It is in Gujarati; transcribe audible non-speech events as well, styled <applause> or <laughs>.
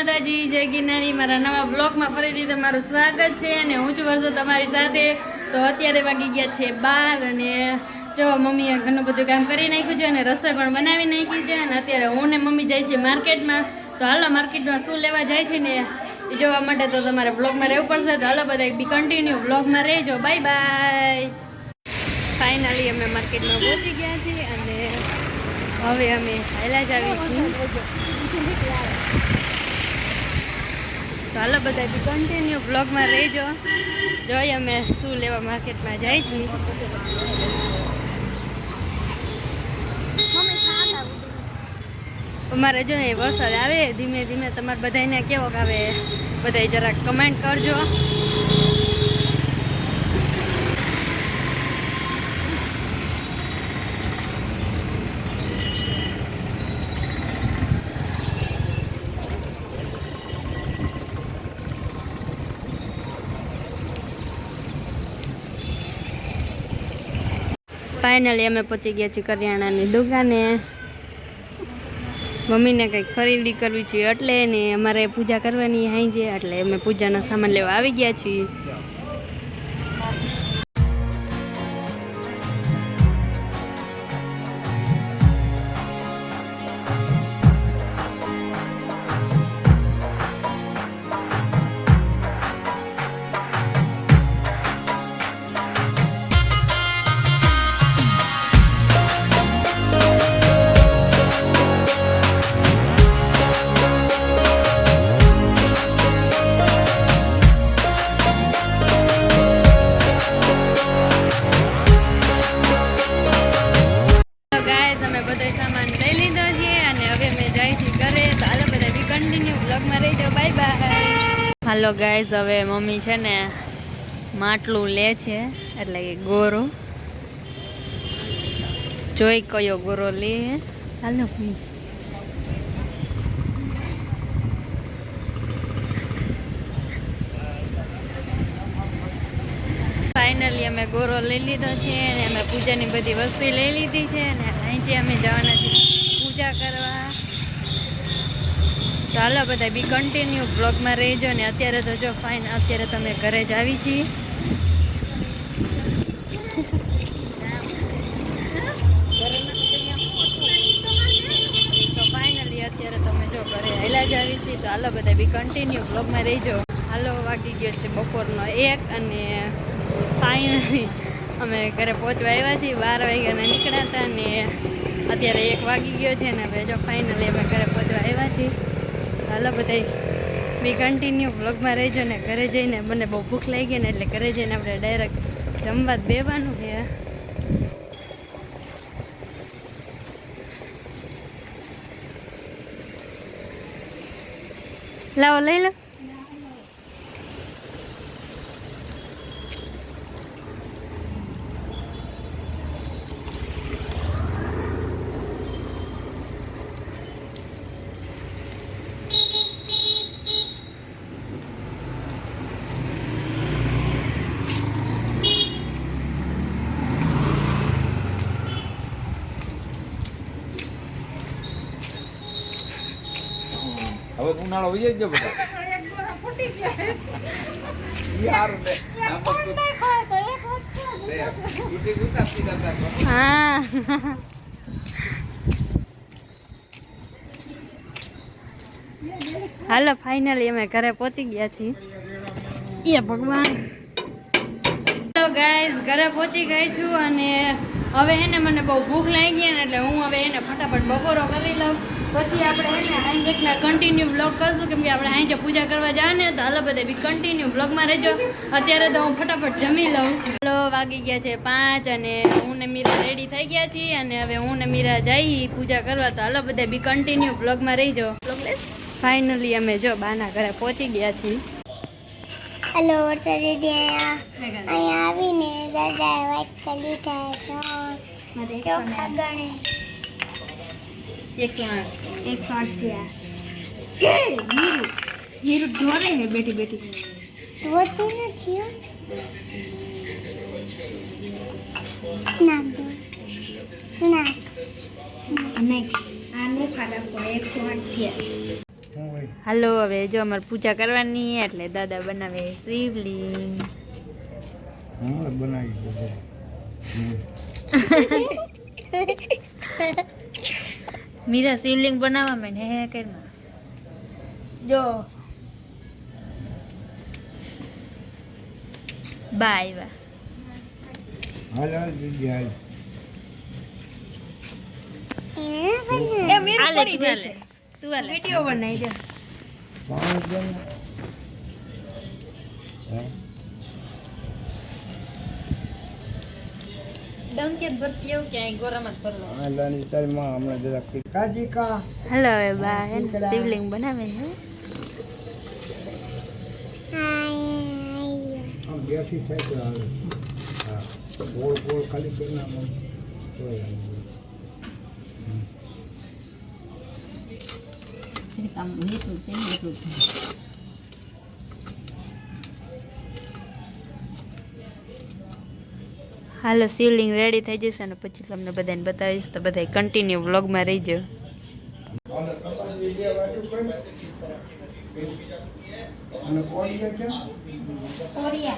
માતાજી, જય ગિરનારી. મારા નવા બ્લોગમાં ફરીથી તમારું સ્વાગત છે અને હું છું વર્ષો તમારી સાથે. તો અત્યારે વાગી ગયા છે બાર અને જો મમ્મીએ ઘણું બધું કામ કરી નાખ્યું છે અને રસોઈ પણ બનાવી નાખી છે અને અત્યારે હું ને મમ્મી જાય છે માર્કેટમાં. તો હાલો, માર્કેટમાં શું લેવા જાય છે ને એ જોવા માટે તો તમારે બ્લોગમાં રહેવું પડશે. તો હાલો બધા બી કન્ટિન્યુ બ્લોગમાં રહેજો. બાય બાય ફાઇનલી અમે માર્કેટમાં પહોંચી ગયા છીએ અને હવે અમે હાયલા જ આવી છીએ હાલો બધા બી કન્ટિન્યુ બ્લોગમાં રહેજો. જોઈએ અમે શું લેવા માર્કેટમાં જાય છીએ અમારે જો એ વરસાદ આવે, ધીમે ધીમે તમારે બધાને કેવો આવે બધા જરાક કમેન્ટ કરજો. ફાઇનલી અમે પહોંચી ગયા છીએ કરિયાણાની દુકાને. મમ્મીને કંઈક ખરીદી કરવી છે એટલે ને અમારે પૂજા કરવાની હાઈ છે એટલે અમે પૂજાનો સામાન લેવા આવી ગયા છીએ. કન્ટિન્યુ બ્લોગમાં રહેજો. Bye bye. હાલો ગાઈઝ હવે મમ્મી છે ને માટલું લે છે એટલે કે ગોરો. જોઈ કયો ગોરો લે હાલો ફાઇનલી અમે ગોરો લઈ લીધો છે અને અમે પૂજાની બધી વસ્તુ લઈ લીધી છે અને અહીંથી અમે જવાના છીએ પૂજા કરવા. હાલો બધા બી કન્ટિન્યુ બ્લોગમાં રહેજો ને અત્યારે તો જો ફાઇન અત્યારે તમે ઘરે જ આવી છીએ. તો ફાઇનલી અત્યારે તમે જો ઘરે હેલા જ આવી છીએ. તો હાલો બધા બી કન્ટિન્યુ બ્લોગમાં રહેજો. હાલો, વાગી ગયો છે બપોરનો એક અને ફાઇનલી અમે ઘરે પહોંચવા આવ્યા છીએ. બાર વાગ્યાના નીકળ્યા હતા ને અત્યારે એક વાગી ગયો છે ને હવે જો ફાઇનલી અમે ઘરે પહોંચવા આવ્યા છીએ. હાલો બધા બી કન્ટિન્યુ વ્લોગમાં રહેજો ને ઘરે જઈને મને બહુ ભૂખ લાગી ગઈ ને એટલે ઘરે જઈને આપણે ડાયરેક્ટ જમવા જ બેવાનું છે. લાવો, લઈ લો. ઉનાળો વહી જ બધા. હા હાલો ફાઇનલી અમે ઘરે પહોંચી ગયા છીએ એ ભગવાન ગાઈઝ ઘરે પહોંચી ગઈ છું અને હવે એને મને બહુ ભૂખ લાગી ને એટલે હું હવે એને ફટાફટ બપોરો કરી લઉં. પછી આપણે એને હાઈજેકના કન્ટિન્યુ બ્લોગ કરશું કેમ કે આપણે હાઈજે પૂજા કરવા જાય ને તો હાલો બધે બી કન્ટિન્યુ બ્લોગમાં રહેજો. અત્યારે તો હું ફટાફટ જમી લઉં. હાલો વાગી ગયા છે પાંચ અને હું ને મીરા રેડી થઈ ગયા છીએ અને હવે હું ને મીરા જઈ પૂજા કરવા તો હાલો બધે બી કન્ટિન્યુ બ્લોગમાં રહીજો. ફાઇનલી અમે જો બાના ઘરે પહોંચી ગયા છીએ. હલો વરસાદ આવીને દાદાએ કરી લીધા ચોખા ગણે. એકસો આઠ એકસો આઠ થયા. હીરું. હીરું ઢોરે હે બેઠી બેઠી. વધુ નથી હો. નાખ. દો નાખ આનું એકસો આઠ થયા. હાલો હવે જો અમારે પૂજા કરવાની એટલે દાદા બનાવે શિવલિંગ. હમણાં બનાવી દો <laughs> મીરા શિવલિંગ બનાવવા મેં હે કરી જો. બા આવ્યા હાલ હાલ દીદી હાલ. હાલે તું હાલે તું હાલે વીડિયો બનાવી દે. પાંચ જણ હે? હાલો બા શિવલિંગ બનાવે છે? બેઠી હા ગોળ ગોળ ખાલી કરી નાખો. તોય હાલે. હાલો શિવલિંગ રેડી થઈ જશે અને પછી તમને બધાને બતાવીશ તો બધા કન્ટિન્યુ વ્લોગમાં રહીજો. હાલે,